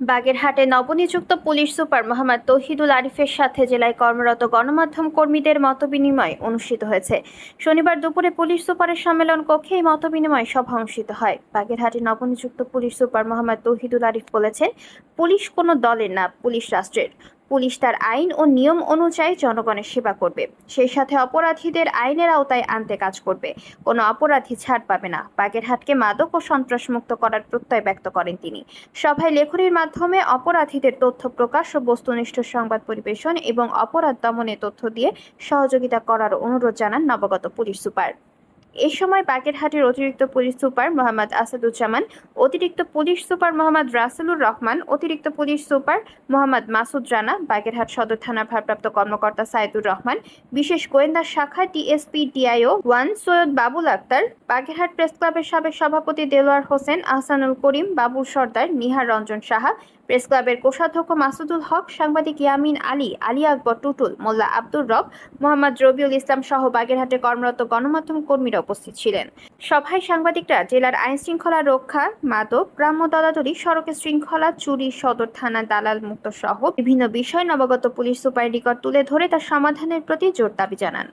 বাগেরহাটে নবনিযুক্ত police super Mohammad Tohidul আরিফের সাথে জেলায় কর্মরত গণমাধ্যম কর্মীদের মতবিনিময় অনুষ্ঠিত হয়েছে। শনিবার দুপুরে পুলিশ সুপারের সম্মেলন কক্ষে এই মতবিনিময় সভা অনুষ্ঠিত হয়। বাগেরহাটে নবনিযুক্ত পুলিশ সুপার মোহাম্মদ তহিদুল আরিফ বলেছেন, পুলিশ কোনো দলের না, পুলিশ রাষ্ট্রের। পুলিশ তার আইন ও নিয়ম অনুযায়ী জনগণের সেবা করবে। সেই সাথে অপরাধীদের আইনের আওতায় আনতে কাজ করবে। কোনো অপরাধী ছাড় পাবে না। বাগেরহাটকে মাদক ও সন্ত্রাসমুক্ত করার প্রত্যয় ব্যক্ত করেন তিনি। সভায় লেখনীর মাধ্যমে অপরাধীদের তথ্য প্রকাশ ও বস্তুনিষ্ঠ সংবাদ পরিবেশন এবং অপরাধ দমনে তথ্য দিয়ে সহযোগিতা করার অনুরোধ জানান নবাগত পুলিশ সুপার। এ সময় বাগেরহাটের অতিরিক্ত পুলিশ সুপার মোহাম্মদ আসাদুজ্জামান, অতিরিক্ত পুলিশ সুপার মোহাম্মদ রাসেলুর রহমান, অতিরিক্ত পুলিশ সুপার মোহাম্মদ মাসুদ রানা বাগেরহাট সদর থানার ভারপ্রাপ্ত কর্মকর্তা সাইদুর রহমান, বিশেষ গোয়েন্দা শাখা TSP DIO one Syed Babul Akter Bagerhat press ক্লাবের সাবেক সভাপতি দেলোয়ার হোসেন, আহসানুল করিম, বাবুল সর্দার, নিহার রঞ্জন সাহা, প্রেস ক্লাবের কোষাধ্যক্ষ মাসুদুল হক, সাংবাদিক ইয়ামিন আলী আলী আকবর টুটুল, মোল্লা আব্দুর রব, মোহাম্মদ রবিউল ইসলাম সহ বাগেরহাটে কর্মরত গণমাধ্যম কর্মীরা উপস্থিত ছিলেন। সভায় সাংবাদিকরা জেলার আইন শৃঙ্খলা রক্ষা, মাদক, গ্রাম্য দলাদলি সড়কের শৃঙ্খলা, চুরি, সদর থানা, দালাল মুক্ত সহ বিভিন্ন বিষয় নবাগত পুলিশ সুপার নিকট তুলে ধরে তার সমাধানের প্রতি জোর দাবি জানান।